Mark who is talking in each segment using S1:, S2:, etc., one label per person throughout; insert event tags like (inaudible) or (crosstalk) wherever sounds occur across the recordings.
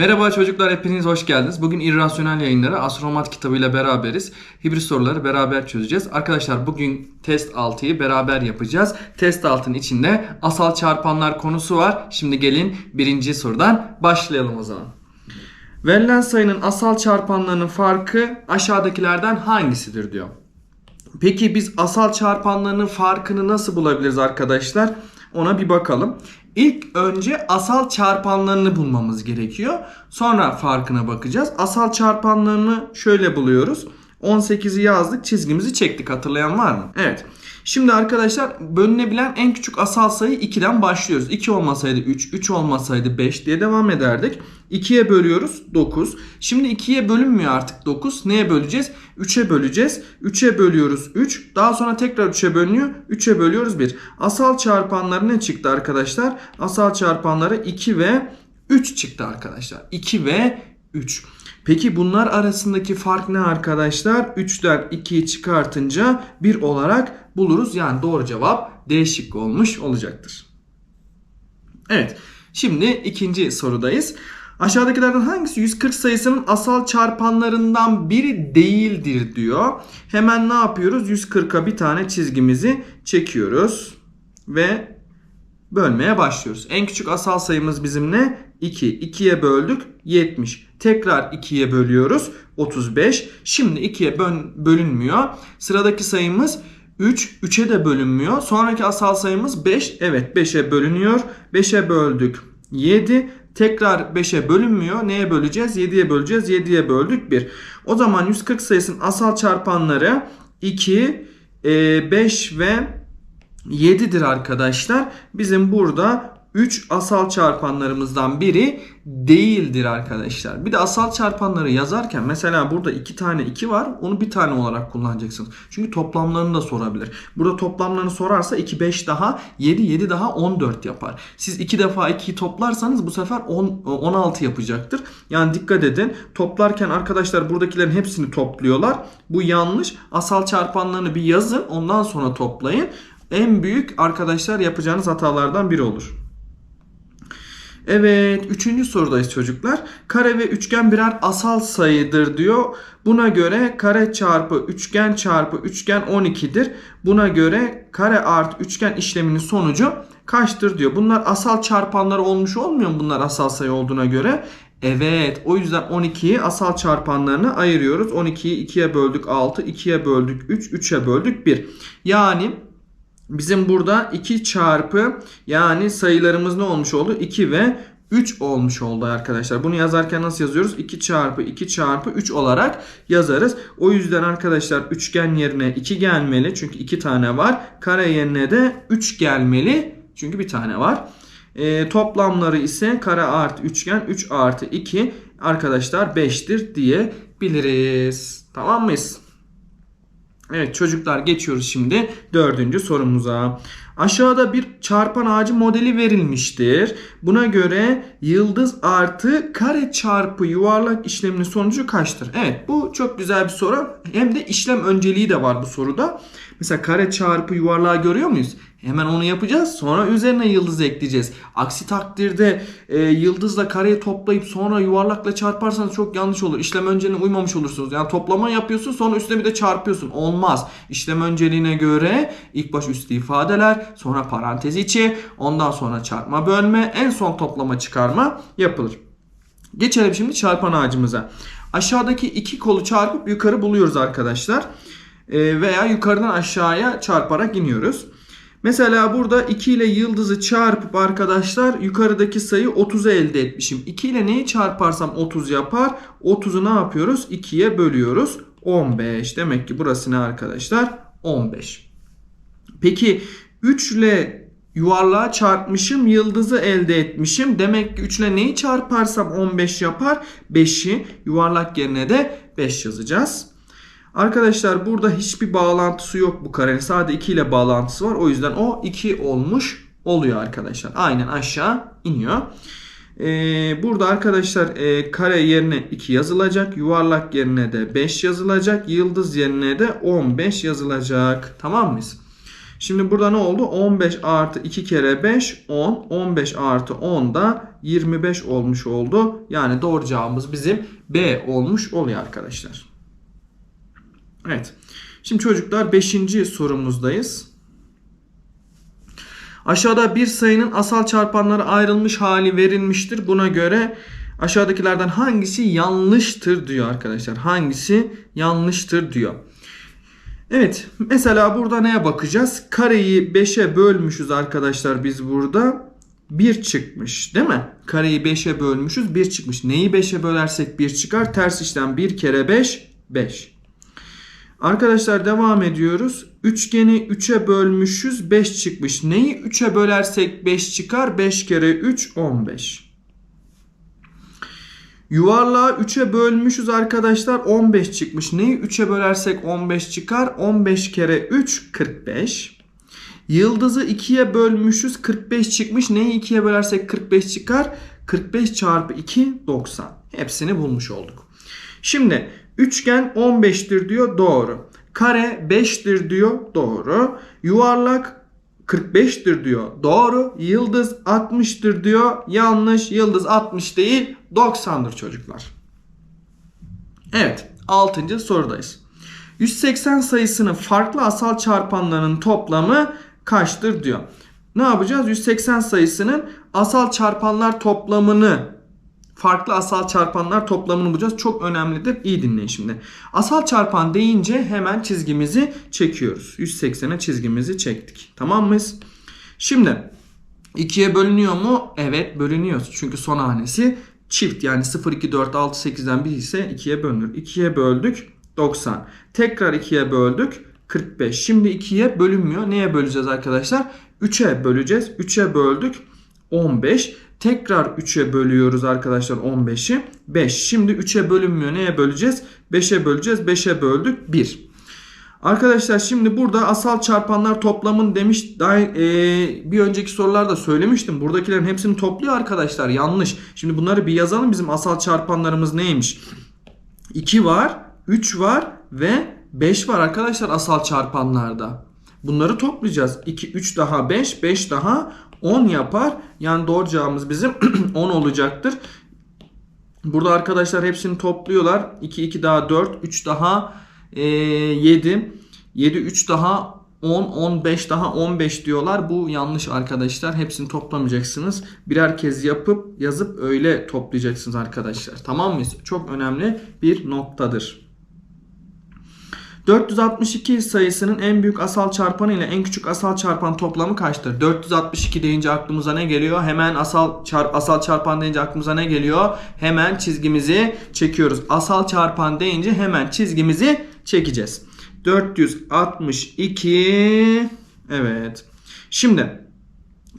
S1: Merhaba çocuklar hepiniz hoş geldiniz. Bugün İrrasyonel yayınları Astromat kitabıyla beraberiz. Hibrit soruları beraber çözeceğiz. Arkadaşlar bugün test 6'yı beraber yapacağız. Test 6'nın içinde asal çarpanlar konusu var. Şimdi gelin birinci sorudan başlayalım o zaman. Verilen sayının asal çarpanlarının farkı aşağıdakilerden hangisidir diyor. Peki biz asal çarpanlarının farkını nasıl bulabiliriz arkadaşlar? Ona bir bakalım. İlk önce asal çarpanlarını bulmamız gerekiyor. Sonra farkına bakacağız. Asal çarpanlarını şöyle buluyoruz. 18'i yazdık, çizgimizi çektik. Hatırlayan var mı? Evet. Şimdi arkadaşlar bölünebilen en küçük asal sayı 2'den başlıyoruz. 2 olmasaydı 3, 3 olmasaydı 5 diye devam ederdik. 2'ye bölüyoruz 9. Şimdi 2'ye bölünmüyor artık 9. Neye böleceğiz? 3'e böleceğiz. 3'e bölüyoruz 3. Daha sonra tekrar 3'e bölünüyor. 3'e bölüyoruz 1. Asal çarpanları ne çıktı arkadaşlar? Asal çarpanları 2 ve 3 çıktı arkadaşlar. 2 ve 3. Peki bunlar arasındaki fark ne arkadaşlar? 3'ten 2'yi çıkartınca 1 olarak buluruz. Yani doğru cevap D şıkkı olmuş olacaktır. Evet. Şimdi ikinci sorudayız. Aşağıdakilerden hangisi 140 sayısının asal çarpanlarından biri değildir diyor. Hemen ne yapıyoruz? 140'a bir tane çizgimizi çekiyoruz ve bölmeye başlıyoruz. En küçük asal sayımız bizim ne? 2. 2'ye böldük 70. Tekrar 2'ye bölüyoruz 35. Şimdi 2'ye bölünmüyor. Sıradaki sayımız 3. 3'e de bölünmüyor. Sonraki asal sayımız 5. Evet 5'e bölünüyor. 5'e böldük 7. Tekrar 5'e bölünmüyor. Neye böleceğiz? 7'ye böleceğiz. 7'ye böldük 1. O zaman 140 sayısının asal çarpanları 2, 5 ve 7'dir arkadaşlar. Bizim burada 3 asal çarpanlarımızdan biri değildir arkadaşlar. Bir de asal çarpanları yazarken mesela burada 2 tane 2 var. Onu bir tane olarak kullanacaksınız. Çünkü toplamlarını da sorabilir. Burada toplamlarını sorarsa 2 5 daha 7 7 daha 14 yapar. Siz 2 defa 2'yi toplarsanız bu sefer 10 16 yapacaktır. Yani dikkat edin. Toplarken arkadaşlar buradakilerin hepsini topluyorlar. Bu yanlış. Asal çarpanlarını bir yazın. Ondan sonra toplayın. En büyük arkadaşlar yapacağınız hatalardan biri olur. Evet, üçüncü sorudayız çocuklar. Kare ve üçgen birer asal sayıdır diyor. Buna göre kare çarpı üçgen çarpı üçgen 12'dir. Buna göre kare artı üçgen işleminin sonucu kaçtır diyor. Bunlar asal çarpanları olmuş olmuyor mu bunlar asal sayı olduğuna göre? Evet o yüzden 12'yi asal çarpanlarına ayırıyoruz. 12'yi 2'ye böldük 6, 2'ye böldük 3, 3'e böldük 1. Yani Bizim burada 2 çarpı yani sayılarımız ne olmuş oldu? 2 ve 3 olmuş oldu arkadaşlar. Bunu yazarken nasıl yazıyoruz? 2 çarpı 2 çarpı 3 olarak yazarız. O yüzden arkadaşlar üçgen yerine 2 gelmeli. Çünkü 2 tane var. Kare yerine de 3 gelmeli. Çünkü bir tane var. E, toplamları ise kare artı üçgen 3 artı 2 arkadaşlar 5'tir diyebiliriz. Tamam mıyız? Evet çocuklar geçiyoruz şimdi dördüncü sorumuza. Aşağıda bir çarpan ağacı modeli verilmiştir. Buna göre yıldız artı kare çarpı yuvarlak işleminin sonucu kaçtır? Evet bu çok güzel bir soru. Hem de işlem önceliği de var bu soruda. Mesela kare çarpı yuvarlağı görüyor muyuz? Hemen onu yapacağız. Sonra üzerine yıldız ekleyeceğiz. Aksi takdirde e, yıldızla kareyi toplayıp sonra yuvarlakla çarparsanız çok yanlış olur. İşlem önceliğine uymamış olursunuz. Yani toplama yapıyorsun sonra üstüne bir de çarpıyorsun. Olmaz. İşlem önceliğine göre ilk baş üstü ifadeler, sonra parantez içi, ondan sonra çarpma bölme, en son toplama çıkarma yapılır. Geçelim şimdi çarpan ağacımıza. Aşağıdaki iki kolu çarpıp yukarı buluyoruz arkadaşlar. E, veya yukarıdan aşağıya çarparak iniyoruz. Mesela burada 2 ile yıldızı çarpıp arkadaşlar yukarıdaki sayı 30'u elde etmişim. 2 ile neyi çarparsam 30 yapar. 30'u ne yapıyoruz? 2'ye bölüyoruz. 15. Demek ki burası ne arkadaşlar? 15. Peki 3 ile yuvarlığa çarpmışım. Yıldızı elde etmişim. Demek ki 3 ile neyi çarparsam 15 yapar. 5'i yuvarlak yerine de 5 yazacağız. Arkadaşlar burada hiçbir bağlantısı yok bu karenin. Sadece 2 ile bağlantısı var. O yüzden o 2 olmuş oluyor arkadaşlar. Aynen aşağı iniyor. Ee, burada arkadaşlar e, kare yerine 2 yazılacak. Yuvarlak yerine de 5 yazılacak. Yıldız yerine de 15 yazılacak. Tamam mıyız? Şimdi burada ne oldu? 15 artı 2 kere 5 10. 15 artı 10 da 25 olmuş oldu. Yani doğru cevabımız bizim B olmuş oluyor arkadaşlar. Evet. Şimdi çocuklar 5. sorumuzdayız. Aşağıda bir sayının asal çarpanlara ayrılmış hali verilmiştir. Buna göre aşağıdakilerden hangisi yanlıştır diyor arkadaşlar. Hangisi yanlıştır diyor. Evet mesela burada neye bakacağız? Kareyi 5'e bölmüşüz arkadaşlar biz burada. 1 çıkmış değil mi? Kareyi 5'e bölmüşüz 1 çıkmış. Neyi 5'e bölersek 1 çıkar. Ters işlem 1 kere 5 5. Arkadaşlar devam ediyoruz. Üçgeni 3'e bölmüşüz 5 çıkmış. Neyi 3'e bölersek 5 çıkar. 5 kere 3 15. Yuvarlağı 3'e bölmüşüz arkadaşlar 15 çıkmış. Neyi 3'e bölersek 15 çıkar. 15 kere 3 45. Yıldızı 2'ye bölmüşüz 45 çıkmış. Neyi 2'ye bölersek 45 çıkar. 45 çarpı 2 90. Hepsini bulmuş olduk. Şimdi üçgen 15'tir diyor doğru. Kare 5'tir diyor doğru. Yuvarlak 45'tir diyor. Doğru. Yıldız 60'tır diyor. Yanlış. Yıldız 60 değil 90'dır çocuklar. Evet 6. sorudayız. 180 sayısının farklı asal çarpanlarının toplamı kaçtır diyor. Ne yapacağız? 180 sayısının asal çarpanlar toplamını farklı asal çarpanlar toplamını bulacağız. Çok önemlidir. İyi dinleyin şimdi. Asal çarpan deyince hemen çizgimizi çekiyoruz. 180'e çizgimizi çektik. Tamam mıyız? Şimdi 2'ye bölünüyor mu? Evet bölünüyor. Çünkü son hanesi çift. Yani 0, 2, 4, 6, 8'den bir ise 2'ye bölünür. 2'ye böldük 90. Tekrar 2'ye böldük 45. Şimdi 2'ye bölünmüyor. Neye böleceğiz arkadaşlar? 3'e böleceğiz. 3'e böldük 15. Tekrar 3'e bölüyoruz arkadaşlar 15'i. 5. Şimdi 3'e bölünmüyor. Neye böleceğiz? 5'e böleceğiz. 5'e böldük 1. Arkadaşlar şimdi burada asal çarpanlar toplamın demiş daha, e, bir önceki sorularda söylemiştim. Buradakilerin hepsini topluyor arkadaşlar. Yanlış. Şimdi bunları bir yazalım. Bizim asal çarpanlarımız neymiş? 2 var, 3 var ve 5 var arkadaşlar asal çarpanlarda. Bunları toplayacağız. 2, 3 daha 5, 5 daha 10 yapar. Yani doğru cevabımız bizim (clears throat) 10 olacaktır. Burada arkadaşlar hepsini topluyorlar. 2, 2 daha 4, 3 daha e, 7. 7, 3 daha 10, 15 daha 15 diyorlar. Bu yanlış arkadaşlar. Hepsini toplamayacaksınız. Birer kez yapıp yazıp öyle toplayacaksınız arkadaşlar. Tamam mıyız? Çok önemli bir noktadır. 462 sayısının en büyük asal çarpanı ile en küçük asal çarpan toplamı kaçtır? 462 deyince aklımıza ne geliyor? Hemen asal çar asal çarpan deyince aklımıza ne geliyor? Hemen çizgimizi çekiyoruz. Asal çarpan deyince hemen çizgimizi çekeceğiz. 462 Evet. Şimdi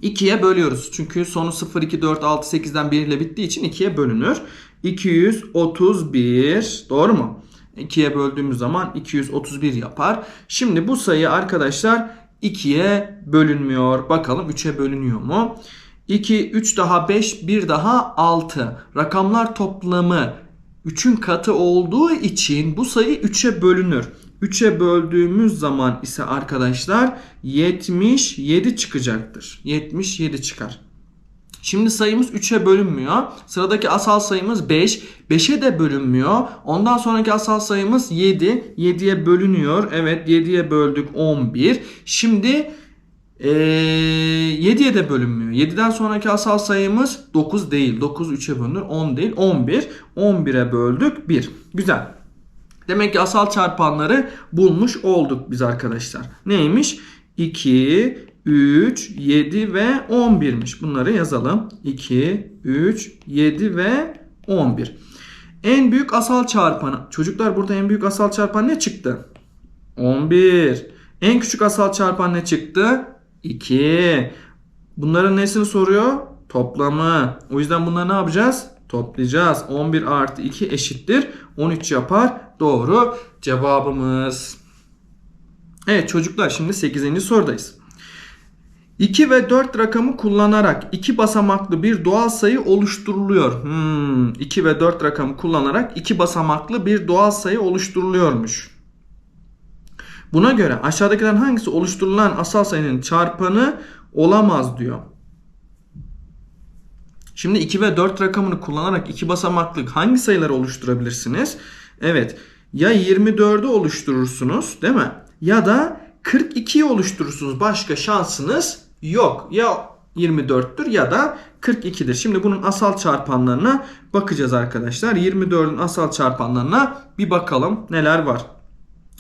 S1: 2'ye bölüyoruz. Çünkü sonu 0, 2, 4, 6, 8'den 1 ile bittiği için 2'ye bölünür. 231 doğru mu? 2'ye böldüğümüz zaman 231 yapar. Şimdi bu sayı arkadaşlar 2'ye bölünmüyor. Bakalım 3'e bölünüyor mu? 2, 3 daha 5, 1 daha 6. Rakamlar toplamı 3'ün katı olduğu için bu sayı 3'e bölünür. 3'e böldüğümüz zaman ise arkadaşlar 77 çıkacaktır. 77 çıkar. Şimdi sayımız 3'e bölünmüyor. Sıradaki asal sayımız 5. 5'e de bölünmüyor. Ondan sonraki asal sayımız 7. 7'ye bölünüyor. Evet 7'ye böldük 11. Şimdi ee, 7'ye de bölünmüyor. 7'den sonraki asal sayımız 9 değil. 9 3'e bölünür. 10 değil. 11. 11'e böldük 1. Güzel. Demek ki asal çarpanları bulmuş olduk biz arkadaşlar. Neymiş? 2, 3, 7 ve 11'miş. Bunları yazalım. 2, 3, 7 ve 11. En büyük asal çarpanı. Çocuklar burada en büyük asal çarpan ne çıktı? 11. En küçük asal çarpan ne çıktı? 2. Bunların nesini soruyor? Toplamı. O yüzden bunları ne yapacağız? Toplayacağız. 11 artı 2 eşittir. 13 yapar. Doğru cevabımız. Evet çocuklar şimdi 8. sorudayız. 2 ve 4 rakamı kullanarak iki basamaklı bir doğal sayı oluşturuluyor. Hmm, 2 ve 4 rakamı kullanarak iki basamaklı bir doğal sayı oluşturuluyormuş. Buna göre aşağıdakilerin hangisi oluşturulan asal sayının çarpanı olamaz diyor. Şimdi 2 ve 4 rakamını kullanarak iki basamaklı hangi sayıları oluşturabilirsiniz? Evet ya 24'ü oluşturursunuz değil mi? Ya da 42'yi oluşturursunuz. Başka şansınız yok. Ya 24'tür ya da 42'dir. Şimdi bunun asal çarpanlarına bakacağız arkadaşlar. 24'ün asal çarpanlarına bir bakalım neler var.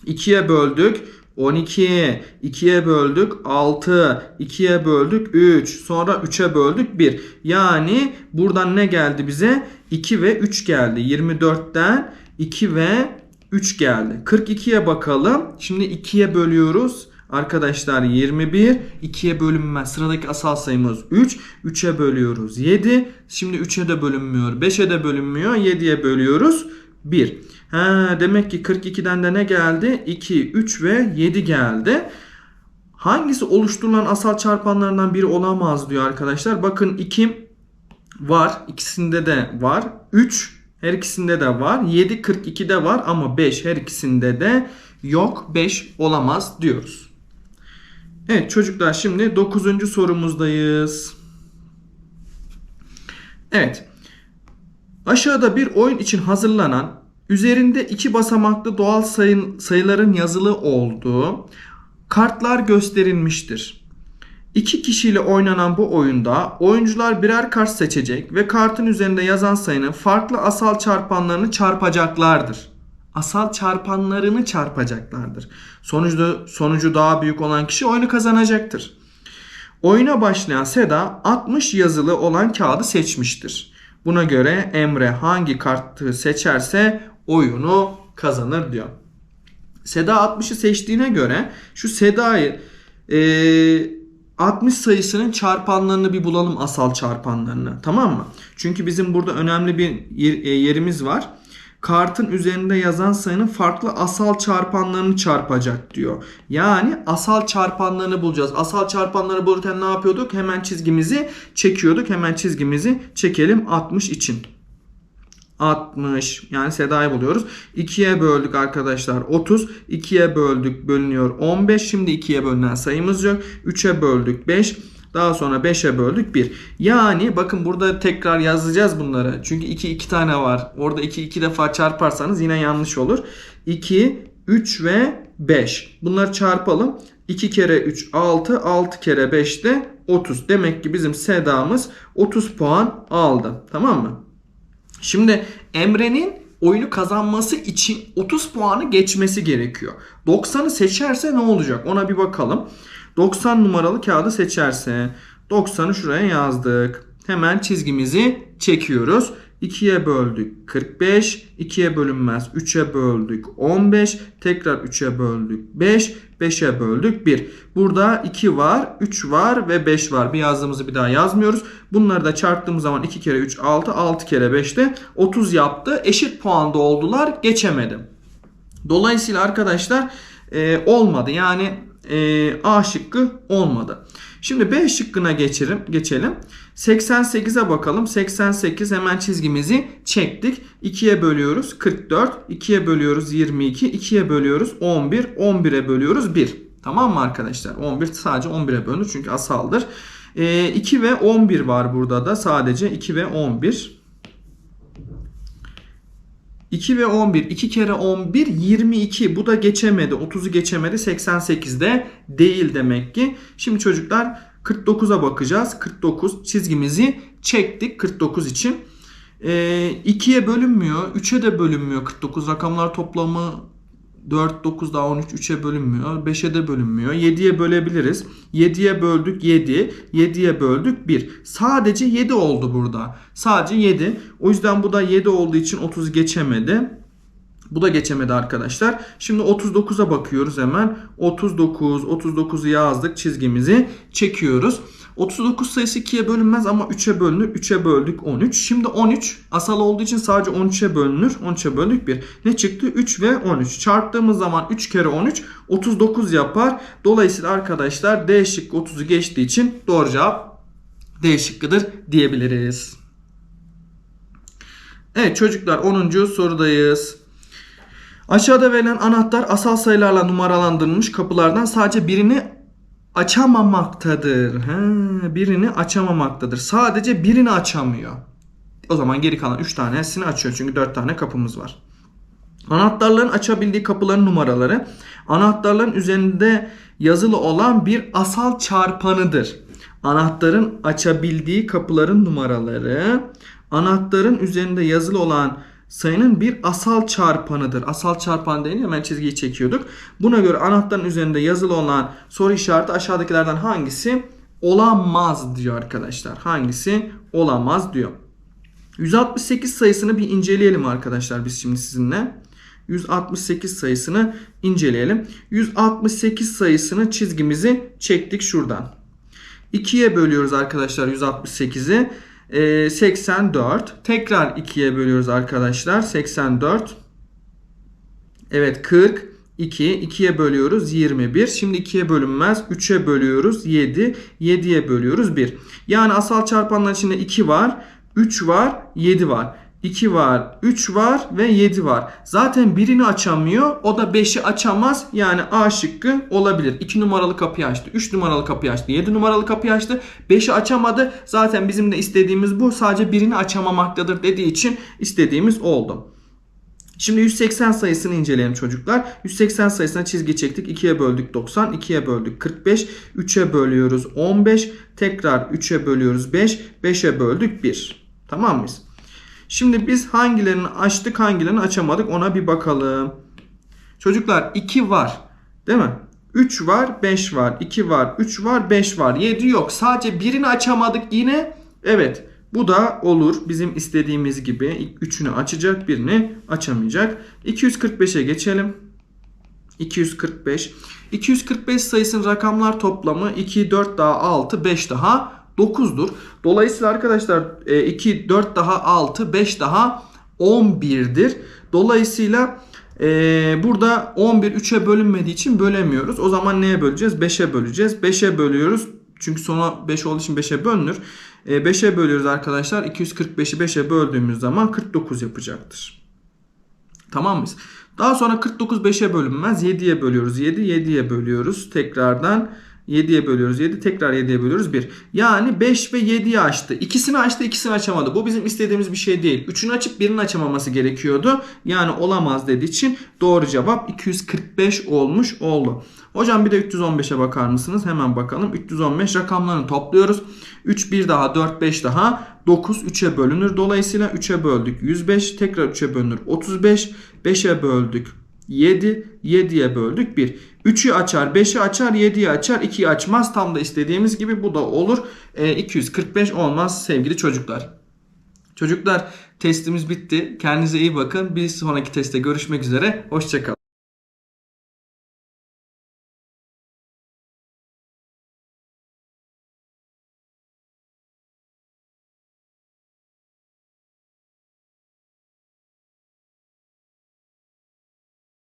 S1: 2'ye böldük 12, 2'ye böldük 6, 2'ye böldük 3, sonra 3'e böldük 1. Yani buradan ne geldi bize? 2 ve 3 geldi. 24'ten 2 ve 3 geldi. 42'ye bakalım. Şimdi 2'ye bölüyoruz. Arkadaşlar 21 2'ye bölünmez. Sıradaki asal sayımız 3. 3'e bölüyoruz 7. Şimdi 3'e de bölünmüyor. 5'e de bölünmüyor. 7'ye bölüyoruz 1. Ha, demek ki 42'den de ne geldi? 2, 3 ve 7 geldi. Hangisi oluşturulan asal çarpanlarından biri olamaz diyor arkadaşlar. Bakın 2 var. ikisinde de var. 3 her ikisinde de var. 7 42'de var ama 5 her ikisinde de yok. 5 olamaz diyoruz. Evet çocuklar şimdi 9. sorumuzdayız. Evet. Aşağıda bir oyun için hazırlanan üzerinde iki basamaklı doğal sayın, sayıların yazılı olduğu kartlar gösterilmiştir. İki kişiyle oynanan bu oyunda oyuncular birer kart seçecek ve kartın üzerinde yazan sayının farklı asal çarpanlarını çarpacaklardır. Asal çarpanlarını çarpacaklardır. Sonucu, sonucu daha büyük olan kişi oyunu kazanacaktır. Oyuna başlayan Seda 60 yazılı olan kağıdı seçmiştir. Buna göre Emre hangi kartı seçerse oyunu kazanır diyor. Seda 60'ı seçtiğine göre şu Seda'yı e, 60 sayısının çarpanlarını bir bulalım asal çarpanlarını. Tamam mı? Çünkü bizim burada önemli bir e, yerimiz var. Kartın üzerinde yazan sayının farklı asal çarpanlarını çarpacak diyor. Yani asal çarpanlarını bulacağız. Asal çarpanları bulurken ne yapıyorduk? Hemen çizgimizi çekiyorduk. Hemen çizgimizi çekelim 60 için. 60 yani Seda'yı buluyoruz. 2'ye böldük arkadaşlar 30. 2'ye böldük bölünüyor 15. Şimdi 2'ye bölünen sayımız yok. 3'e böldük 5. Daha sonra 5'e böldük 1. Yani bakın burada tekrar yazacağız bunları. Çünkü 2 2 tane var. Orada 2 2 defa çarparsanız yine yanlış olur. 2 3 ve 5. Bunları çarpalım. 2 kere 3 6 6 kere 5 de 30. Demek ki bizim Seda'mız 30 puan aldı. Tamam mı? Şimdi Emre'nin oyunu kazanması için 30 puanı geçmesi gerekiyor. 90'ı seçerse ne olacak? Ona bir bakalım. 90 numaralı kağıdı seçerse 90'ı şuraya yazdık. Hemen çizgimizi çekiyoruz. 2'ye böldük 45, 2'ye bölünmez 3'e böldük 15, tekrar 3'e böldük 5, 5'e böldük 1. Burada 2 var, 3 var ve 5 var. Bir yazdığımızı bir daha yazmıyoruz. Bunları da çarptığımız zaman 2 kere 3 6, 6 kere 5 de 30 yaptı. Eşit puanda oldular, geçemedim. Dolayısıyla arkadaşlar e, olmadı. Yani e, A şıkkı olmadı. Şimdi B şıkkına geçelim. geçelim. 88'e bakalım. 88 hemen çizgimizi çektik. 2'ye bölüyoruz 44. 2'ye bölüyoruz 22. 2'ye bölüyoruz 11. 11'e bölüyoruz 1. Tamam mı arkadaşlar? 11 sadece 11'e bölünür çünkü asaldır. E, 2 ve 11 var burada da. Sadece 2 ve 11. 2 ve 11. 2 kere 11 22. Bu da geçemedi. 30'u geçemedi. 88'de değil demek ki. Şimdi çocuklar 49'a bakacağız. 49 çizgimizi çektik 49 için. Ee, 2'ye bölünmüyor. 3'e de bölünmüyor. 49 rakamlar toplamı 4, 9 daha 13, 3'e bölünmüyor. 5'e de bölünmüyor. 7'ye bölebiliriz. 7'ye böldük 7. 7'ye böldük 1. Sadece 7 oldu burada. Sadece 7. O yüzden bu da 7 olduğu için 30 geçemedi. Bu da geçemedi arkadaşlar. Şimdi 39'a bakıyoruz hemen. 39, 39'u yazdık. Çizgimizi çekiyoruz. 39 sayısı 2'ye bölünmez ama 3'e bölünür. 3'e böldük 13. Şimdi 13 asal olduğu için sadece 13'e bölünür. 13'e böldük 1. Ne çıktı? 3 ve 13. Çarptığımız zaman 3 kere 13 39 yapar. Dolayısıyla arkadaşlar D şıkkı 30'u geçtiği için doğru cevap D şıkkıdır diyebiliriz. Evet çocuklar 10. sorudayız. Aşağıda verilen anahtar asal sayılarla numaralandırılmış kapılardan sadece birini açamamaktadır. He, birini açamamaktadır. Sadece birini açamıyor. O zaman geri kalan 3 tanesini açıyor. Çünkü 4 tane kapımız var. Anahtarların açabildiği kapıların numaraları anahtarların üzerinde yazılı olan bir asal çarpanıdır. Anahtarın açabildiği kapıların numaraları anahtarın üzerinde yazılı olan sayının bir asal çarpanıdır. Asal çarpan deyince hemen çizgiyi çekiyorduk. Buna göre anahtarın üzerinde yazılı olan soru işareti aşağıdakilerden hangisi olamaz diyor arkadaşlar. Hangisi olamaz diyor. 168 sayısını bir inceleyelim arkadaşlar biz şimdi sizinle. 168 sayısını inceleyelim. 168 sayısını çizgimizi çektik şuradan. 2'ye bölüyoruz arkadaşlar 168'i. Ee, 84. Tekrar 2'ye bölüyoruz arkadaşlar. 84. Evet 40. 2. 2'ye bölüyoruz 21. Şimdi 2'ye bölünmez. 3'e bölüyoruz 7. 7'ye bölüyoruz 1. Yani asal çarpanların içinde 2 var. 3 var. 7 var. 2 var, 3 var ve 7 var. Zaten birini açamıyor. O da 5'i açamaz. Yani A şıkkı olabilir. 2 numaralı kapıyı açtı. 3 numaralı kapıyı açtı. 7 numaralı kapıyı açtı. 5'i açamadı. Zaten bizim de istediğimiz bu. Sadece birini açamamaktadır dediği için istediğimiz oldu. Şimdi 180 sayısını inceleyelim çocuklar. 180 sayısına çizgi çektik. 2'ye böldük 90, 2'ye böldük 45, 3'e bölüyoruz 15, tekrar 3'e bölüyoruz 5, 5'e böldük 1. Tamam mıyız? Şimdi biz hangilerini açtık hangilerini açamadık ona bir bakalım. Çocuklar 2 var değil mi? 3 var 5 var 2 var 3 var 5 var 7 yok. Sadece birini açamadık yine. Evet bu da olur bizim istediğimiz gibi. Üçünü açacak birini açamayacak. 245'e geçelim. 245. 245 sayısının rakamlar toplamı 2, 4 daha 6, 5 daha 9'dur. Dolayısıyla arkadaşlar 2, 4 daha 6, 5 daha 11'dir. Dolayısıyla e, burada 11 3'e bölünmediği için bölemiyoruz. O zaman neye böleceğiz? 5'e böleceğiz. 5'e bölüyoruz. Çünkü sona 5 olduğu için 5'e bölünür. E, 5'e bölüyoruz arkadaşlar. 245'i 5'e böldüğümüz zaman 49 yapacaktır. Tamam mıyız? Daha sonra 49 5'e bölünmez. 7'ye bölüyoruz. 7 7'ye bölüyoruz. Tekrardan 7'ye bölüyoruz 7 tekrar 7'ye bölüyoruz 1. Yani 5 ve 7'yi açtı. İkisini açtı ikisini açamadı. Bu bizim istediğimiz bir şey değil. Üçünü açıp birini açamaması gerekiyordu. Yani olamaz dediği için doğru cevap 245 olmuş oldu. Hocam bir de 315'e bakar mısınız? Hemen bakalım. 315 rakamlarını topluyoruz. 3 bir daha 4 5 daha 9 3'e bölünür. Dolayısıyla 3'e böldük 105 tekrar 3'e bölünür 35 5'e böldük 7, 7'ye böldük 1. 3'ü açar, 5'i açar, 7'yi açar, 2'yi açmaz. Tam da istediğimiz gibi bu da olur. E, 245 olmaz sevgili çocuklar. Çocuklar testimiz bitti. Kendinize iyi bakın. Bir sonraki testte görüşmek üzere. Hoşçakalın.